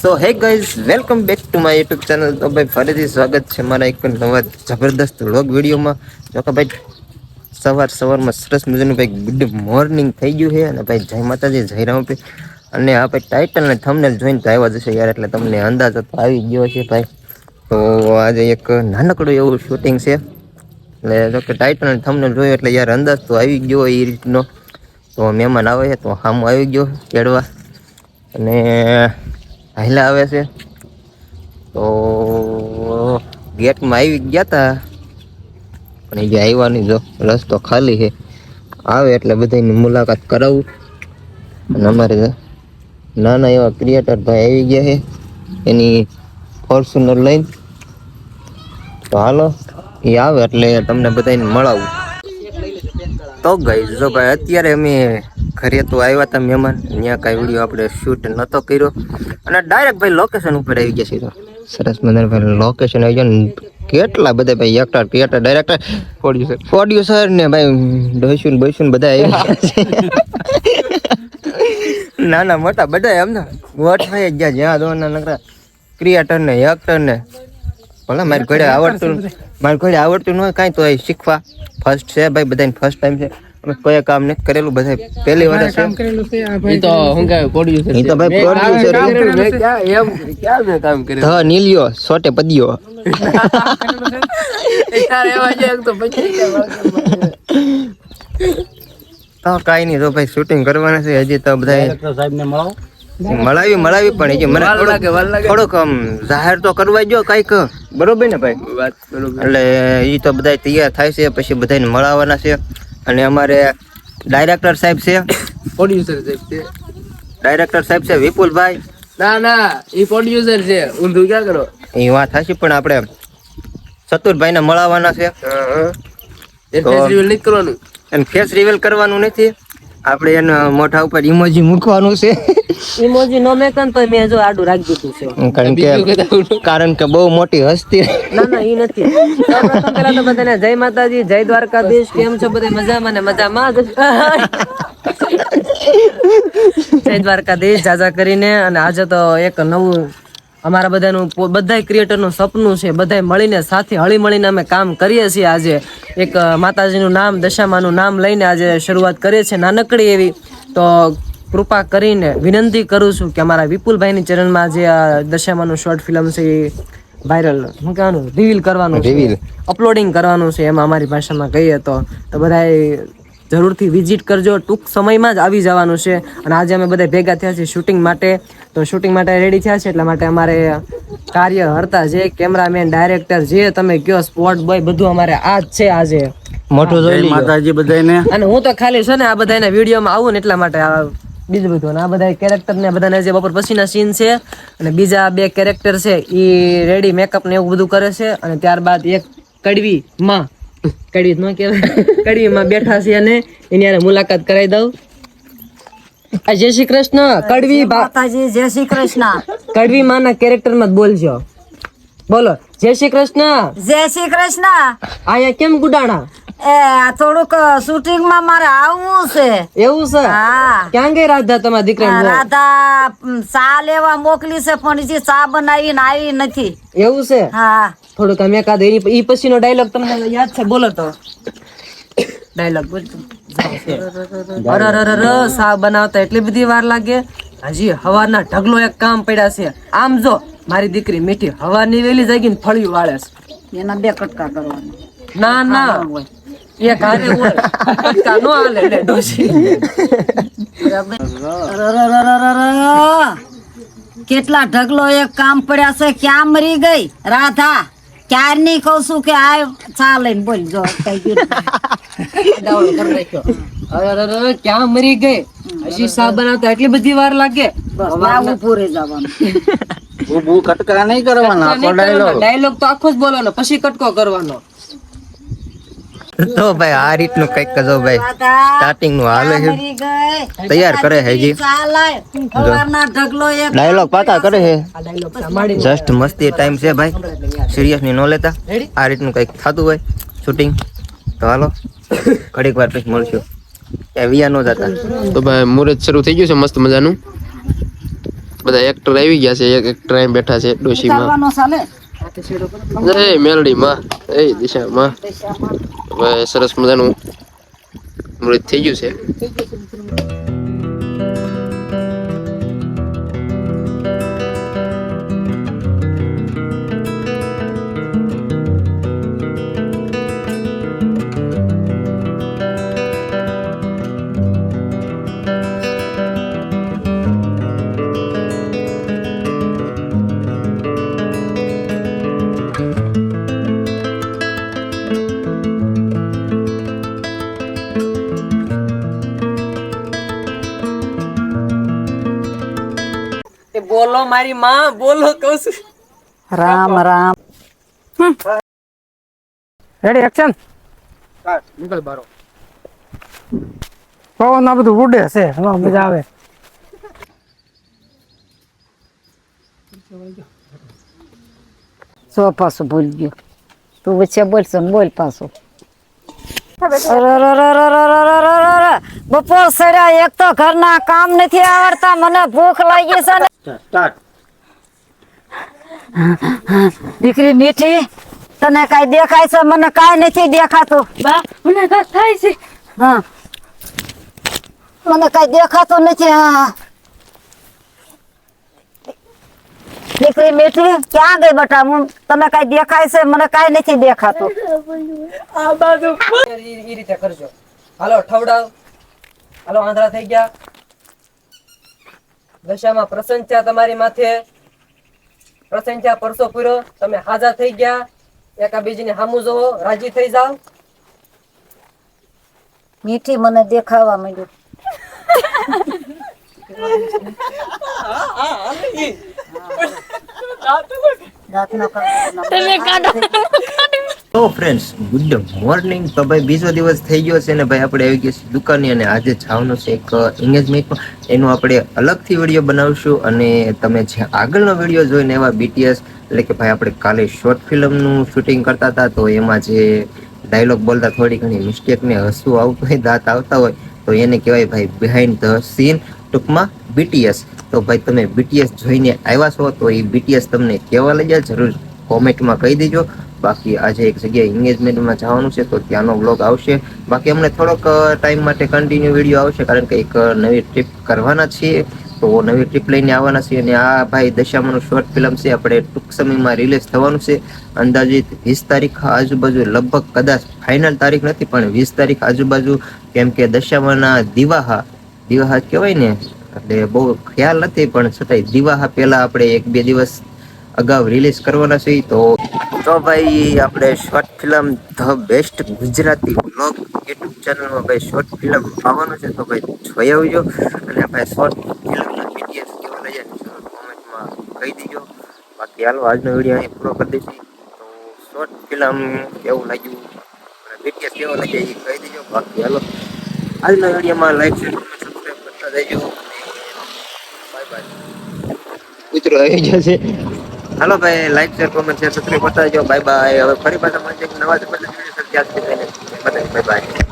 So hey guys welcome back to my YouTube channel તો ભાઈ, ફરીથી સ્વાગત છે મારા એક નવા જબરદસ્ત વ્લોગ વિડીયોમાં. જો કે ભાઈ, સવાર સવારમાં સરસ મજાનું ભાઈ ગુડ મોર્નિંગ થઈ ગયું છે અને ભાઈ, જય માતાજી, જય રામપી અને આ ભાઈ ટાઇટલ અને થંબનેલ જોઈને તો આવ્યા જશે યાર, એટલે તમને અંદાજ તો આવી ગયો છે ભાઈ. તો આજે એક નાનકડું એવું શૂટિંગ છે. એટલે જો કે ટાઇટલ અને થંબનેલ જોયું એટલે યાર અંદાજ તો આવી ગયો એ રીતનો. તો મહેમાન આવે છે, તો હામું આવી ગયો કેળવા. અને હાઈલા આવે છે. તો ગેટમાં આવી ગયા હતા પણ એ જે આવ્યા નહીં જો રસ્તો ખાલી છે. આવે એટલે બધાની મુલાકાત કરાવું. અને અમારે નાના એવા ક્રિએટર ભાઈ આવી ગયા છે. એની ફોર્ચ્યુનર લઈને. તો હાલો, એ આવે એટલે તમને બધાને મળાવું. તો ગઈ જો ભાઈ અત્યારે અમે ઘરે તો આવ્યા હતા મહેમાન ત્યાં કાંઈ વીડિયો આપણે શૂટ નહોતો કર્યો. અને ડાયરેક્ટ ભાઈ લોકેશન ઉપર આવી ગયા છે તો. સરસ મંદર ભાઈ લોકેશન આવી ગયા કેટલા બધા ભાઈ actor creator director producer producer ને ભાઈ ડોસ્યુન ને બોઈશું ને બધા આવી ગયા નાના મોટા બધા એમને થઈ ગયા જ્યાં દોના નકરા ક્રિએટર ને એક્ટર ને. ભલે મારે ઘરે આવડતું મારે ઘરે આવડતું ન હોય કાંઈ તો એ શીખવા. ફર્સ્ટ છે ભાઈ બધાને ફર્સ્ટ ટાઈમ છે. અમે કોઈ કામ નથી કરેલું બધા પહેલી વાર છે. ઈ તો હું કહે પ્રોડ્યુસર એ તો ભાઈ પ્રોડ્યુસર મેં ક્યાં એમ ક્યાં મેં કામ કર્યું? ધ નીલિયો સોટે પદિયો. તારે એવા છે તો પછી તો કાઈ નહીં તો ભાઈ શૂટિંગ કરવાના છે હજી તો બધા સાહેબ ને મળાવો મળાવી મળાવી પણ હજી. મને થોડોક આમ જાહેર તો કરવા જો કાંઈક. બરોબર ને ભાઈ? વાત બરોબર. એટલે એ તો બધા તૈયાર થાય છે પછી બધાને મળાવવાના છે. અને અમારે ડાયરેક્ટર સાહેબ છે. પ્રોડ્યુસર સાહેબ છે. ડાયરેક્ટર સાહેબ છે વિપુલભાઈ. ના ના એ પ્રોડ્યુસર છે. ઊંધું ક્યાં કરો? એ વાત થશે પણ આપણે ચતુરભાઈને મળાવવાના છે. એ તો- ફેસ્ટિવલ નહીં કરવાનું? એમ ફેસ રિવીલ કરવાનું નથી. આપણે એના મોઢા ઉપર ઇમોજી મૂકવાનું છે. ઇમોજી નો મેકન તો મેં જો આડું રાખી દીધું છે. કારણ કે કારણ કે બહુ મોટી હસ્તી ના ના ઈ નથી. પહેલા તો બધાને જય માતાજી જય દ્વારકાધીશ કેમ છો બધા? મજામાં ને મજામાં જ? જય દ્વારકાધીશ જાજા કરીને અને આજે તો એક નવું અમારા બધાનું બધા ક્રિએટરનું સપનું છે. બધાય મળીને સાથે હળી મળીને અમે કામ કરીએ છીએ આજે. એક માતાજીનું નામ દશામાનું નામ લઈને આજે શરૂઆત કરીએ છીએ નાનકડી એવી. તો કૃપા કરીને વિનંતી કરું છું કે અમારા વિપુલભાઈની ચેનલમાં જે આ દશામાનું શોર્ટ ફિલ્મ છે એ વાયરલ શું કહેવાનું રિવીલ કરવાનું છે. અપલોડિંગ કરવાનું છે એમાં અમારી ભાષામાં કહીએ તો. તો બધાય જરૂરથી વિઝિટ કરજો. ટૂંક સમયમાં જ આવી જવાનું છે. અને આજે અમે બધા ભેગા થયા છીએ શૂટિંગ માટે. તો શૂટિંગ માટે રેડી થયા છે એટલા માટે અમારે કાર્ય હરતા જે કેમેરામેન ડાયરેક્ટર જે તમે કયો સ્પોટ બોય બધું અમારે આ જ છે આજે. મોટું જોઈ માતાજી બધાને અને હું તો ખાલી છે ને આ બધાને વિડીયોમાં આવું ને એટલા માટે આ બીજું બધું. આ બધા કેરેક્ટર ને બધાને જે બપોર પછીના સીન છે અને બીજા બે કેરેક્ટર છે એ રેડી મેકઅપ ને એવું બધું કરે છે. અને ત્યારબાદ એક કડવી માં કડવી ન કહેવાય. કડીમાં બેઠા છે અને એની હારે મુલાકાત કરાવી દઉં. જય શ્રી કૃષ્ણ કડવી માતાજી જય શ્રી કૃષ્ણ. કડવી માના કેરેક્ટરમાં બોલજો. બોલો જય શ્રી કૃષ્ણ. જય શ્રી કૃષ્ણ. આયા કેમ ગુડાણા? એ થોડુંક શૂટિંગમાં મારે આવવું છે. એવું છે? હા. ક્યાં ગઈ રાધા તમારા દીકરા રાધા ચા લેવા મોકલી છે પણ હજી ચા બનાવીને આવી નથી. એવું છે? હા. થોડુંક અમે કાદ ઈ પછી નો ડાયલોગ તમને યાદ છે? બોલો તો. ડાયલોગ બોલતો અરે અરે અરે અરે, સા બનાવતા એટલી બધી વાર લાગે. હજી હવાના ઢગલો એક કામ પડ્યા છે. આમ જો મારી દીકરી મીઠી હવાની વેલી જાગીને ફળિયું વાળે છે. એના બે કટકા કરવાના. ના ના. એ ઘરે હોય. કટકા નો હાલે લે ડોશી. કેટલા ઢગલો એક કામ પડ્યા છે ક્યાં મરી ગઈ? રાધા ક્યારની કહું છું કે આ ચાલે બોલ જો કઈ ગયું કરી ક્યાં મરી ગઈ? હજી સાબ બનાવતા એટલી બધી વાર લાગે. બસ પૂરે જવાનું. બહુ કટકા નહીં કરવાના ડાયલોગ તો આખો જ બોલવાનો પછી કટકો કરવાનો. તો ભાઈ આ રીતનું કંઈક જો ભાઈ રાધા સ્ટાર્ટિંગનું હાલે છે મરી ગઈ તૈયાર કરે છે હજી ચા લાય સવારના ઢગલો એક ડાયલોગ પાકા કરે છે આ ડાયલોગ સાંભળી જસ્ટ મસ્તી ટાઈમ છે ભાઈ સિરિયસની ન લેતા આ રીતનું કંઈક થતું હોય શૂટિંગ તો હાલો ઘડીક વાર પછી મળશું। એ વિયા નો જતા। તો ભાઈ મુહૂર્ત શરૂ થઈ ગયું છે મસ્ત મજાનું. બધા એક્ટર આવી ગયા છે એક એક્ટર અહીં બેઠા છે ડોશીમાં. જય મેલડી માં એ દિશા માં હવે સરસ મજાનું મૃત થઈ ગયું છે. બોલો મારી માં બોલો કહું છું. રામ રામ. રેડી એક્શન નીકળ બારો. પવન આ બધું ઉડે છે. મજા આવે. સો પાછું ભૂલ ગયો. તું વચ્ચે બોલશો બોલ પાછું. બપોર સડ્યા એક તો ઘરના કામ નથી આવડતા મને ભૂખ લાગી છે દીકરી મીઠી તને કઈ દેખાય છે? મને કઈ નથી દેખાતું. બા મને કાંઈક થાય છે? હા. મને કઈ દેખાતું નથી હા દીકરી મીઠી ક્યાં ગઈ બટા હું? તને કઈ દેખાય છે? મને કઈ નથી દેખાતું. આ બાજુ એ રીતે કરજો. હાલો ઠવડાવ. હાલો આંધળા થઈ ગયા. દશામાં પ્રસન્ન થયા તમારી માથે. પ્રસન્ન થયા પરસો પૂરો. તમે હાજા થઈ ગયા. એકાબીજીને હામુ જોવો. રાજી થઈ જાવ મીઠી મને દેખાવા માંડ્યું. દાંત નો કાઢો. તો ફ્રેન્ડ્સ ગુડ મોર્નિંગ તો ભાઈ, બીજો દિવસ થઈ ગયો છે ને ભાઈ, આપણે આવી ગયા છીએ દુકાને અને આજે જવાનું છે એક એંગેજમેન્ટમાં એનો આપણે અલગથી વીડિયો બનાવશું અને તમે જે આગળનો વીડિયો જોઈને એવા બીટીએસ એટલે કે ભાઈ, આપણે કાલે શોર્ટ ફિલ્મનું શૂટિંગ કરતા હતા, તો એમાં જે ડાયલોગ બોલતા થોડી ઘણી મિસ્ટેક ને હસવું આવતું હોય, દાંત આવતા હોય, તો એને કહેવાય ભાઈ બિહાઇન્ડ ધ સીન ટૂંકમાં બીટીએસ તો ભાઈ, તમે બીટીએસ જોઈને આવ્યા છો, તો એ બીટીએસ તમને કેવા જાય જરૂર કોમેન્ટમાં કહી દેજો. બાકી આજે એક જગ્યાએ એન્ગેજમેન્ટમાં જવાનું છે, તો ત્યાંનો બ્લોગ આવશે. બાકી અમને થોડોક ટાઈમ માટે કન્ટિન્યુ વીડિયો આવશે, કારણ કે એક નવી ટ્રીપ કરવાના છીએ. તો નવી ટ્રીપ લઈને આવવાના છીએ અને આ ભાઈ દશામાનું શોર્ટ ફિલ્મ છે, આપણે ટૂંક સમયમાં રિલીઝ થવાનું છે. અંદાજિત વીસ તારીખ આજુબાજુ, લગભગ કદાચ ફાઇનલ તારીખ નથી, પણ વીસ તારીખ આજુબાજુ, કેમ કે દશામાના દિવાહા દિવાહા કહેવાય ને, એટલે બહુ ખ્યાલ નથી, પણ છતાંય દિવાહા પહેલા આપણે એક બે દિવસ અગાઉ રિલીઝ કરવાના છે તો તો ભાઈ આપણે short film the best Gujarati blog YouTube ચેનલમાં ભાઈ શોર્ટ ફિલ્મ આવવાનું છે તો ભાઈ જોઈ આવજો. અને ભાઈ શોર્ટ ફિલ્મના કેવો કેવા લાગ્યા કોમેન્ટમાં કહી દીજો. બાકી હાલો, આજનો વીડિયો અહીં પૂરો કરી દઈશું. તો શોર્ટ ફિલ્મ કેવું લાગ્યું બીટીએસ કેવો લાગે એ કહી દીજો. બાકી હાલો, આજના વિડીયોમાં લાઈક શેર કોમેન્ટ સબસ્ક્રાઈબ કરતા જજો બાય બાય કૂતરો આવી જશે હાલો ભાઈ like share comment share subscribe જજો બાય બાય હવે ફરી પાછા એક નવા સાથે. ત્યાં સુધી બાય બાય